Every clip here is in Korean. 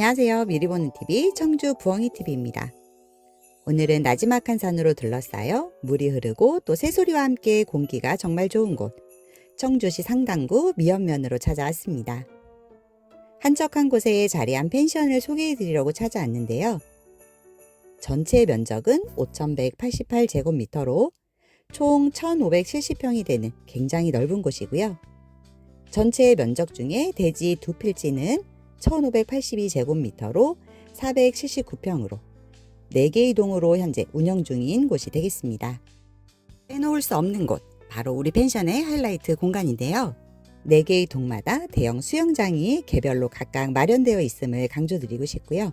안녕하세요. 미리 보는 TV 청주 부엉이 TV입니다. 오늘은 나지막한 산으로 둘러싸여 물이 흐르고 또 새소리와 함께 공기가 정말 좋은 곳 청주시 상당구 미연면으로 찾아왔습니다. 한적한 곳에 자리한 펜션을 소개해 드리려고 찾아왔는데요. 전체 면적은 5,188제곱미터로 총 1,570평이 되는 굉장히 넓은 곳이고요. 전체 면적 중에 대지 두 필지는 1582제곱미터로 479평으로 4개의 동으로 현재 운영 중인 곳이 되겠습니다. 빼놓을 수 없는 곳, 바로 우리 펜션의 하이라이트 공간인데요. 4개의 동마다 대형 수영장이 개별로 각각 마련되어 있음을 강조드리고 싶고요.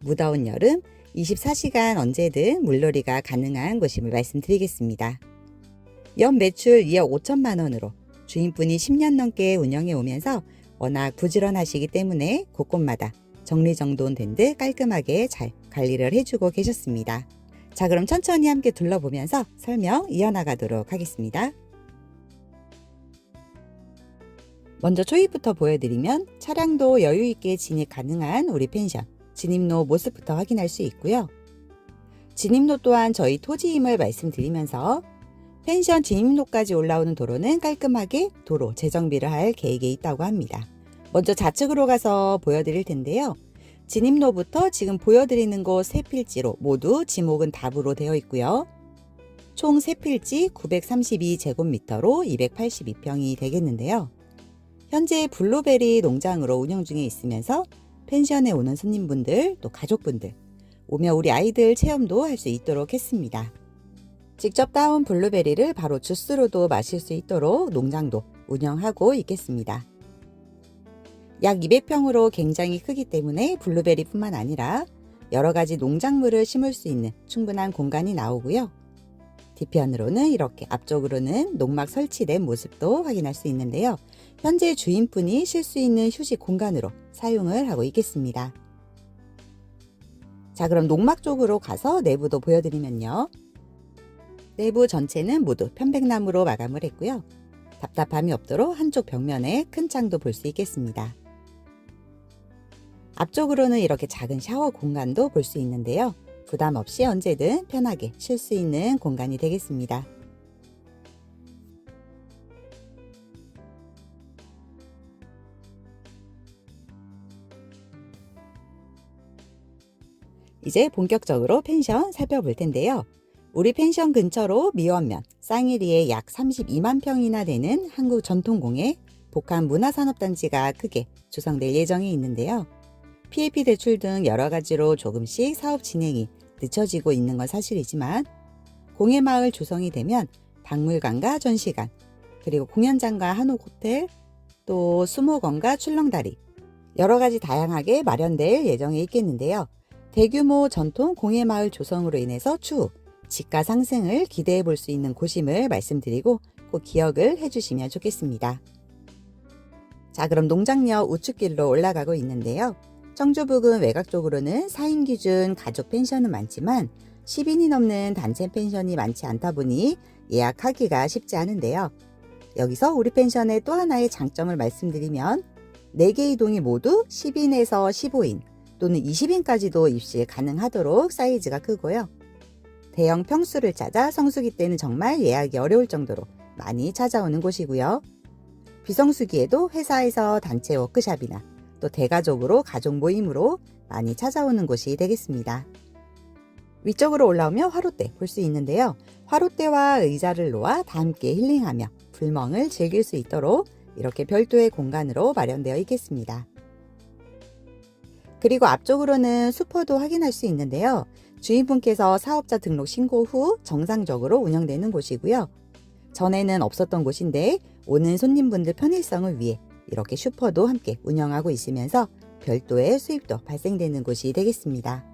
무더운 여름 24시간 언제든 물놀이가 가능한 곳임을 말씀드리겠습니다. 연 매출 2억 5천만 원으로 주인분이 10년 넘게 운영해 오면서 워낙 부지런하시기 때문에 곳곳마다 정리정돈된 듯 깔끔하게 잘 관리를 해주고 계셨습니다. 자, 그럼 천천히 함께 둘러보면서 설명 이어나가도록 하겠습니다. 먼저 초입부터 보여드리면 차량도 여유있게 진입 가능한 우리 펜션 진입로 모습부터 확인할 수 있고요. 진입로 또한 저희 토지임을 말씀드리면서 펜션 진입로까지 올라오는 도로는 깔끔하게 도로 재정비를 할 계획에 있다고 합니다. 먼저 좌측으로 가서 보여드릴 텐데요. 진입로부터 지금 보여드리는 곳 세 필지로 모두 지목은 답으로 되어 있고요. 총세 필지 932제곱미터로 282평이 되겠는데요. 현재 블루베리 농장으로 운영 중에 있으면서 펜션에 오는 손님분들 또 가족분들 오며 우리 아이들 체험도 할 수 있도록 했습니다. 직접 따온 블루베리를 바로 주스로도 마실 수 있도록 농장도 운영하고 있겠습니다. 약 200평으로 굉장히 크기 때문에 블루베리뿐만 아니라 여러 가지 농작물을 심을 수 있는 충분한 공간이 나오고요. 뒤편으로는 이렇게 앞쪽으로는 농막 설치된 모습도 확인할 수 있는데요. 현재 주인분이 쉴 수 있는 휴식 공간으로 사용을 하고 있겠습니다. 자, 그럼 농막 쪽으로 가서 내부도 보여드리면요. 내부 전체는 모두 편백나무로 마감을 했고요. 답답함이 없도록 한쪽 벽면에 큰 창도 볼 수 있겠습니다. 앞쪽으로는 이렇게 작은 샤워 공간도 볼 수 있는데요. 부담 없이 언제든 편하게 쉴 수 있는 공간이 되겠습니다. 이제 본격적으로 펜션 살펴볼 텐데요. 우리 펜션 근처로 미원면, 쌍일이에 약 32만 평이나 되는 한국 전통공예 복합 문화산업단지가 크게 조성될 예정이 있는데요. PAP 대출 등 여러 가지로 조금씩 사업 진행이 늦춰지고 있는 건 사실이지만 공예마을 조성이 되면 박물관과 전시관, 그리고 공연장과 한옥 호텔, 또 수목원과 출렁다리 여러 가지 다양하게 마련될 예정에 있겠는데요. 대규모 전통 공예마을 조성으로 인해서 추후 집가 상승을 기대해 볼 수 있는 곳임을 말씀드리고 꼭 기억을 해주시면 좋겠습니다. 자, 그럼 농장역 우측길로 올라가고 있는데요. 청주 부근 외곽 쪽으로는 4인 기준 가족 펜션은 많지만 10인이 넘는 단체 펜션이 많지 않다 보니 예약하기가 쉽지 않은데요. 여기서 우리 펜션의 또 하나의 장점을 말씀드리면 4개 이동이 모두 10인에서 15인 또는 20인까지도 입실 가능하도록 사이즈가 크고요. 대형 평수를 찾아 성수기 때는 정말 예약이 어려울 정도로 많이 찾아오는 곳이고요. 비성수기에도 회사에서 단체 워크샵이나 또 대가족으로 가족 모임으로 많이 찾아오는 곳이 되겠습니다. 위쪽으로 올라오면 화롯대 볼 수 있는데요. 화롯대와 의자를 놓아 다 함께 힐링하며 불멍을 즐길 수 있도록 이렇게 별도의 공간으로 마련되어 있겠습니다. 그리고 앞쪽으로는 수퍼도 확인할 수 있는데요. 주인분께서 사업자 등록 신고 후 정상적으로 운영되는 곳이고요. 전에는 없었던 곳인데 오는 손님분들 편의성을 위해 이렇게 슈퍼도 함께 운영하고 있으면서 별도의 수입도 발생되는 곳이 되겠습니다.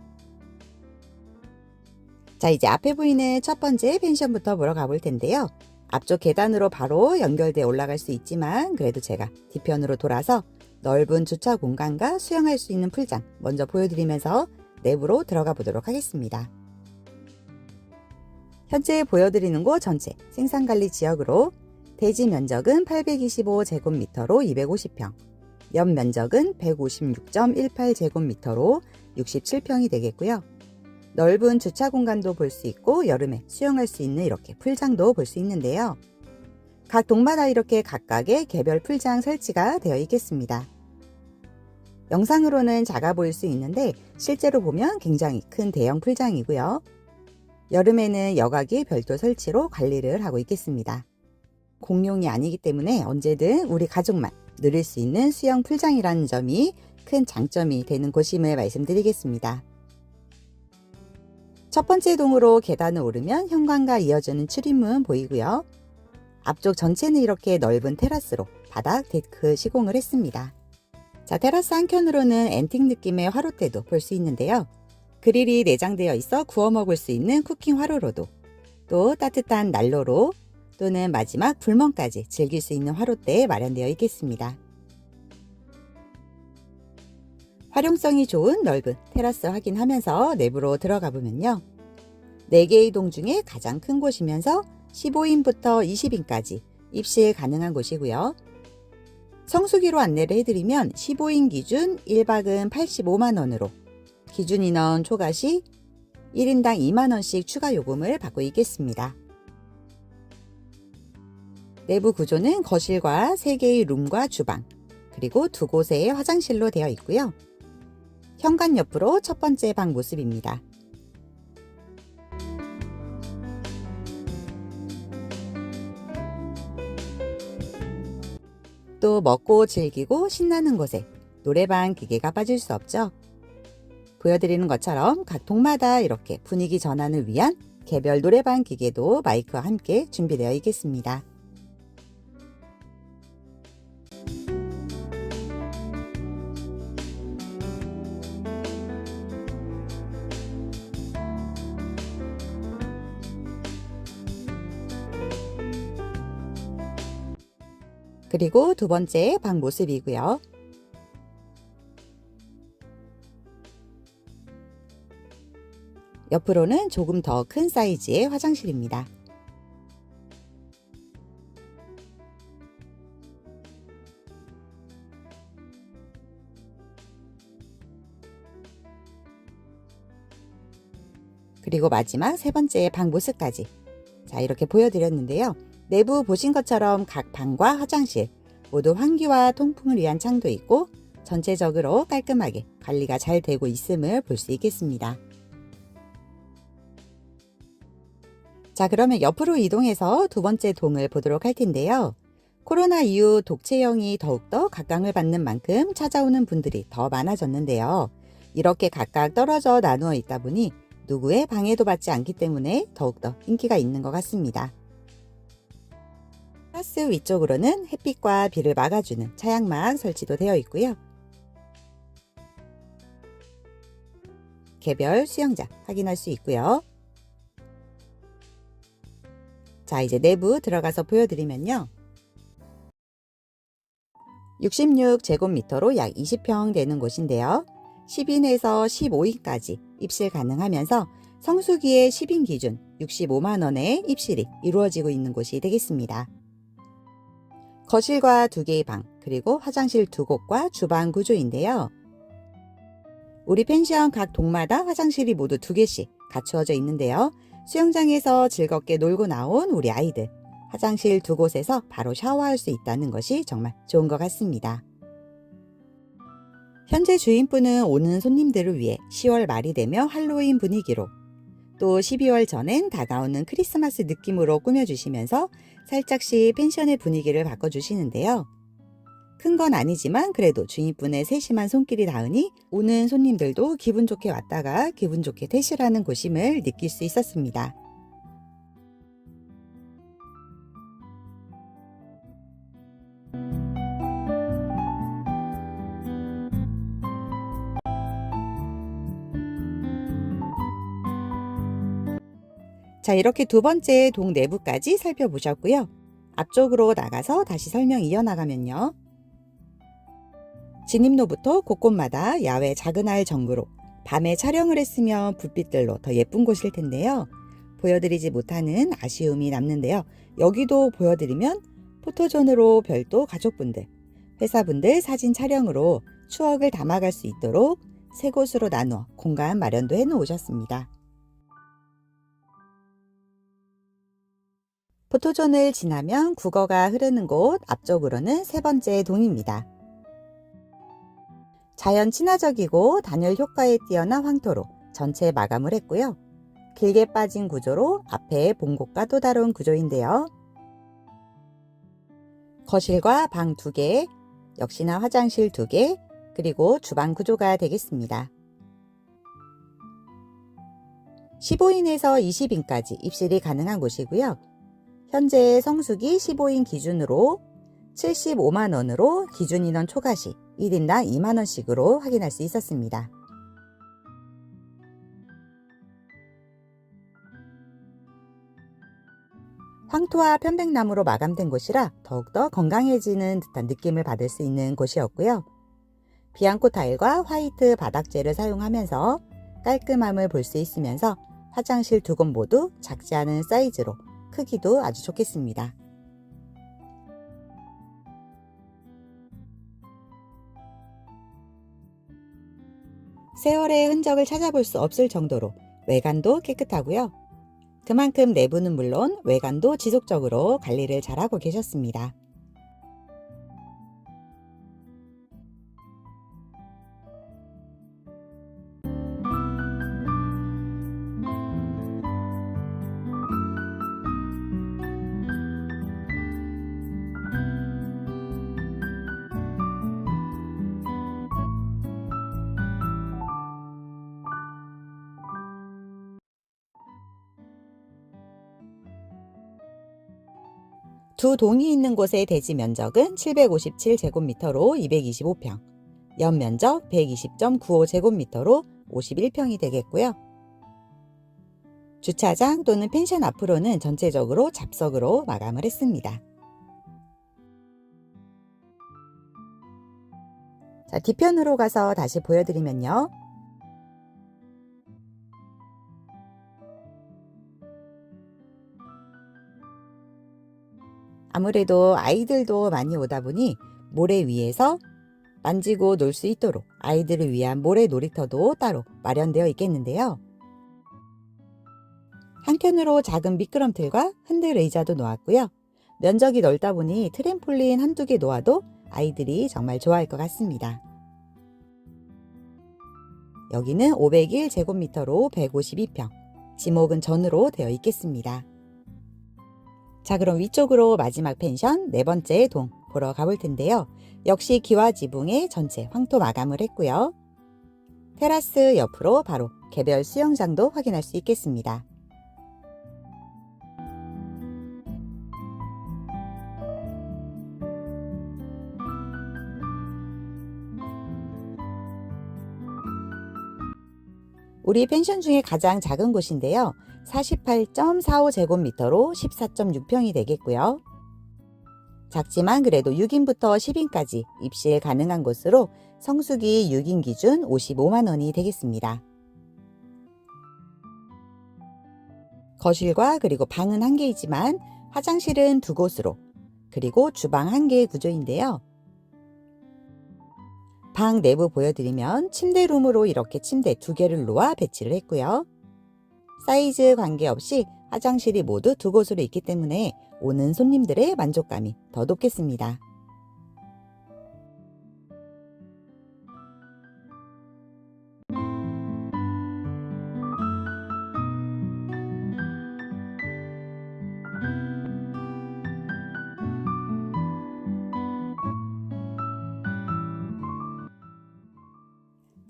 자, 이제 앞에 보이는 첫 번째 펜션부터 보러 가볼 텐데요. 앞쪽 계단으로 바로 연결돼 올라갈 수 있지만 그래도 제가 뒤편으로 돌아서 넓은 주차 공간과 수영할 수 있는 풀장 먼저 보여드리면서 내부로 들어가 보도록 하겠습니다. 현재 보여드리는 곳 전체 생산관리 지역으로 대지 면적은 825제곱미터로 250평, 연 면적은 156.18제곱미터로 67평이 되겠고요. 넓은 주차 공간도 볼 수 있고 여름에 수영할 수 있는 이렇게 풀장도 볼 수 있는데요. 각 동마다 이렇게 각각의 개별 풀장 설치가 되어 있겠습니다. 영상으로는 작아 보일 수 있는데 실제로 보면 굉장히 큰 대형 풀장이고요. 여름에는 여각이 별도 설치로 관리를 하고 있겠습니다. 공용이 아니기 때문에 언제든 우리 가족만 누릴 수 있는 수영 풀장이라는 점이 큰 장점이 되는 곳임을 말씀드리겠습니다. 첫 번째 동으로 계단을 오르면 현관과 이어지는 출입문 보이고요. 앞쪽 전체는 이렇게 넓은 테라스로 바닥 데크 시공을 했습니다. 자, 테라스 한켠으로는 앤틱 느낌의 화롯대도 볼 수 있는데요. 그릴이 내장되어 있어 구워 먹을 수 있는 쿠킹 화로로도 또 따뜻한 난로로 또는 마지막 불멍까지 즐길 수 있는 화롯대 마련되어 있겠습니다. 활용성이 좋은 넓은 테라스 확인하면서 내부로 들어가 보면요. 4개의 동 중에 가장 큰 곳이면서 15인부터 20인까지 입실 가능한 곳이고요. 성수기로 안내를 해드리면 15인 기준 1박은 85만원으로 기준 인원 초과 시 1인당 2만원씩 추가 요금을 받고 있겠습니다. 내부 구조는 거실과 3개의 룸과 주방, 그리고 두 곳의 화장실로 되어 있고요. 현관 옆으로 첫 번째 방 모습입니다. 또 먹고 즐기고 신나는 곳에 노래방 기계가 빠질 수 없죠. 보여드리는 것처럼 각 동마다 이렇게 분위기 전환을 위한 개별 노래방 기계도 마이크와 함께 준비되어 있겠습니다. 그리고 두 번째 방 모습이고요. 옆으로는 조금 더 큰 사이즈의 화장실입니다. 그리고 마지막 세 번째 방 모습까지. 자, 이렇게 보여드렸는데요. 내부 보신 것처럼 각 방과 화장실 모두 환기와 통풍을 위한 창도 있고 전체적으로 깔끔하게 관리가 잘 되고 있음을 볼 수 있겠습니다. 자, 그러면 옆으로 이동해서 두 번째 동을 보도록 할 텐데요. 코로나 이후 독채형이 더욱더 각광을 받는 만큼 찾아오는 분들이 더 많아졌는데요. 이렇게 각각 떨어져 나누어 있다 보니 누구의 방해도 받지 않기 때문에 더욱더 인기가 있는 것 같습니다. 플러스 위쪽으로는 햇빛과 비를 막아주는 차양막 설치도 되어 있고요. 개별 수영장 확인할 수 있고요. 자, 이제 내부 들어가서 보여드리면요. 66제곱미터로 약 20평 되는 곳인데요. 10인에서 15인까지 입실 가능하면서 성수기에 10인 기준 65만원의 입실이 이루어지고 있는 곳이 되겠습니다. 거실과 두 개의 방, 그리고 화장실 두 곳과 주방 구조인데요. 우리 펜션 각 동마다 화장실이 모두 두 개씩 갖추어져 있는데요. 수영장에서 즐겁게 놀고 나온 우리 아이들, 화장실 두 곳에서 바로 샤워할 수 있다는 것이 정말 좋은 것 같습니다. 현재 주인분은 오는 손님들을 위해 10월 말이 되며 할로윈 분위기로 또 12월 전엔 다가오는 크리스마스 느낌으로 꾸며주시면서 살짝씩 펜션의 분위기를 바꿔주시는데요. 큰 건 아니지만 그래도 주인분의 세심한 손길이 닿으니 오는 손님들도 기분 좋게 왔다가 기분 좋게 퇴실하는 곳임을 느낄 수 있었습니다. 자, 이렇게 두 번째 동 내부까지 살펴보셨고요. 앞쪽으로 나가서 다시 설명 이어나가면요. 진입로부터 곳곳마다 야외 작은 알 전구로 밤에 촬영을 했으면 불빛들로 더 예쁜 곳일 텐데요. 보여드리지 못하는 아쉬움이 남는데요. 여기도 보여드리면 포토존으로 별도 가족분들, 회사분들 사진 촬영으로 추억을 담아갈 수 있도록 세 곳으로 나누어 공간 마련도 해 놓으셨습니다. 포토존을 지나면 국어가 흐르는 곳 앞쪽으로는 세 번째 동입니다. 자연 친화적이고 단열 효과에 뛰어난 황토로 전체 마감을 했고요. 길게 빠진 구조로 앞에 본곳과 또 다른 구조인데요. 거실과 방두 개, 역시나 화장실 두 개, 그리고 주방 구조가 되겠습니다. 15인에서 20인까지 입실이 가능한 곳이고요. 현재 성수기 15인 기준으로 75만원으로 기준 인원 초과 시 1인당 2만원씩으로 확인할 수 있었습니다. 황토와 편백나무로 마감된 곳이라 더욱더 건강해지는 듯한 느낌을 받을 수 있는 곳이었고요. 비앙코 타일과 화이트 바닥재를 사용하면서 깔끔함을 볼 수 있으면서 화장실 두 곳 모두 작지 않은 사이즈로 크기도 아주 좋겠습니다. 세월의 흔적을 찾아볼 수 없을 정도로 외관도 깨끗하고요. 그만큼 내부는 물론 외관도 지속적으로 관리를 잘하고 계셨습니다. 두 동이 있는 곳의 대지 면적은 757제곱미터로 225평, 연면적 120.95제곱미터로 51평이 되겠고요. 주차장 또는 펜션 앞으로는 전체적으로 잡석으로 마감을 했습니다. 자, 뒤편으로 가서 다시 보여드리면요. 아무래도 아이들도 많이 오다 보니 모래 위에서 만지고 놀 수 있도록 아이들을 위한 모래 놀이터도 따로 마련되어 있겠는데요. 한켠으로 작은 미끄럼틀과 흔들 의자도 놓았고요. 면적이 넓다 보니 트램폴린 한두 개 놓아도 아이들이 정말 좋아할 것 같습니다. 여기는 501제곱미터로 152평, 지목은 전으로 되어 있겠습니다. 자, 그럼 위쪽으로 마지막 펜션 네 번째 동 보러 가볼 텐데요. 역시 기와 지붕에 전체 황토 마감을 했고요. 테라스 옆으로 바로 개별 수영장도 확인할 수 있겠습니다. 우리 펜션 중에 가장 작은 곳인데요. 48.45제곱미터로 14.6평이 되겠고요. 작지만 그래도 6인부터 10인까지 입실 가능한 곳으로 성수기 6인 기준 55만원이 되겠습니다. 거실과 그리고 방은 한 개이지만 화장실은 두 곳으로 그리고 주방 한 개의 구조인데요. 방 내부 보여드리면 침대룸으로 이렇게 침대 두 개를 놓아 배치를 했고요. 사이즈 관계없이 화장실이 모두 두 곳으로 있기 때문에 오는 손님들의 만족감이 더 높겠습니다.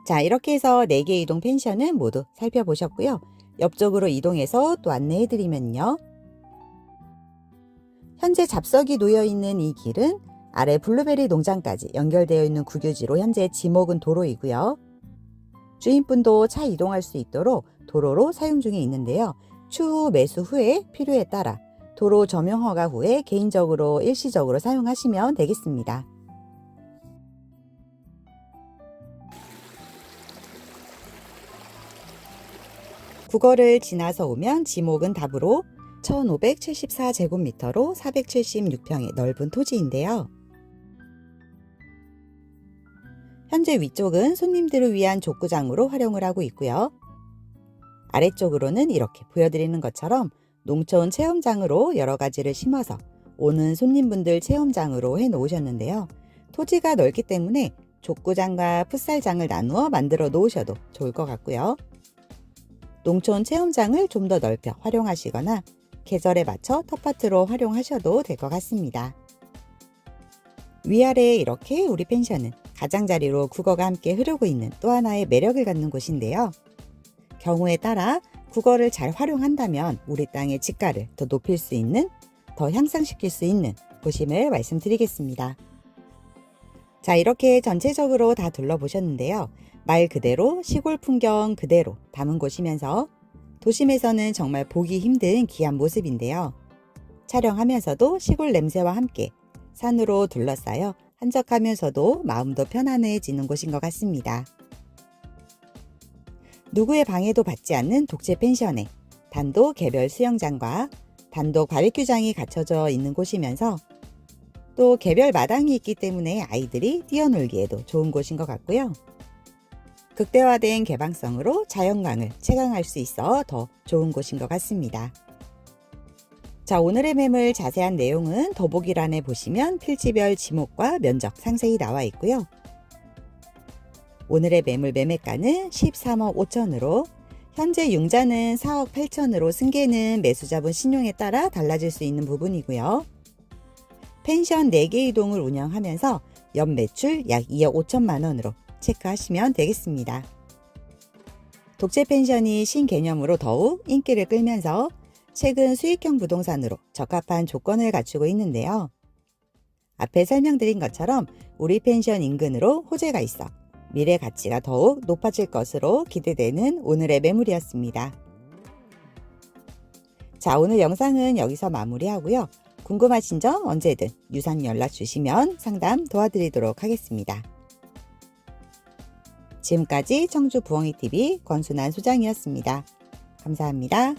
자, 이렇게 해서 4개 이동 펜션은 모두 살펴보셨고요. 옆쪽으로 이동해서 또 안내해드리면요. 현재 잡석이 놓여 있는 이 길은 아래 블루베리 농장까지 연결되어 있는 국유지로 현재 지목은 도로이고요. 주인분도 차 이동할 수 있도록 도로로 사용 중에 있는데요. 추후 매수 후에 필요에 따라 도로 점용 허가 후에 개인적으로 일시적으로 사용하시면 되겠습니다. 국어를 지나서 오면 지목은 답으로 1574제곱미터로 476평의 넓은 토지인데요. 현재 위쪽은 손님들을 위한 족구장으로 활용을 하고 있고요. 아래쪽으로는 이렇게 보여드리는 것처럼 농촌 체험장으로 여러 가지를 심어서 오는 손님분들 체험장으로 해 놓으셨는데요. 토지가 넓기 때문에 족구장과 풋살장을 나누어 만들어 놓으셔도 좋을 것 같고요. 농촌 체험장을 좀 더 넓혀 활용하시거나 계절에 맞춰 텃밭으로 활용하셔도 될 것 같습니다. 위아래에 이렇게 우리 펜션은 가장자리로 국어가 함께 흐르고 있는 또 하나의 매력을 갖는 곳인데요. 경우에 따라 국어를 잘 활용한다면 우리 땅의 지가를 더 높일 수 있는, 더 향상시킬 수 있는 곳임을 말씀드리겠습니다. 자, 이렇게 전체적으로 다 둘러보셨는데요. 말 그대로 시골 풍경 그대로 담은 곳이면서 도심에서는 정말 보기 힘든 귀한 모습인데요. 촬영하면서도 시골 냄새와 함께 산으로 둘러싸여 한적하면서도 마음도 편안해지는 곳인 것 같습니다. 누구의 방해도 받지 않는 독채 펜션에 단독 개별 수영장과 단독 바베큐장이 갖춰져 있는 곳이면서 또 개별 마당이 있기 때문에 아이들이 뛰어놀기에도 좋은 곳인 것 같고요. 극대화된 개방성으로 자연광을 체감할 수 있어 더 좋은 곳인 것 같습니다. 자, 오늘의 매물 자세한 내용은 더보기란에 보시면 필지별 지목과 면적 상세히 나와 있고요. 오늘의 매물 매매가는 13억 5천으로 현재 융자는 4억 8천으로 승계는 매수자분 신용에 따라 달라질 수 있는 부분이고요. 펜션 4개 이동을 운영하면서 연 매출 약 2억 5천만 원으로 체크하시면 되겠습니다. 독채 펜션이 신개념으로 더욱 인기를 끌면서 최근 수익형 부동산으로 적합한 조건을 갖추고 있는데요. 앞에 설명드린 것처럼 우리 펜션 인근으로 호재가 있어 미래 가치가 더욱 높아질 것으로 기대되는 오늘의 매물이었습니다. 자, 오늘 영상은 여기서 마무리하고요. 궁금하신 점 언제든 유상 연락 주시면 상담 도와드리도록 하겠습니다. 지금까지 청주 부엉이TV 권순환 소장이었습니다. 감사합니다.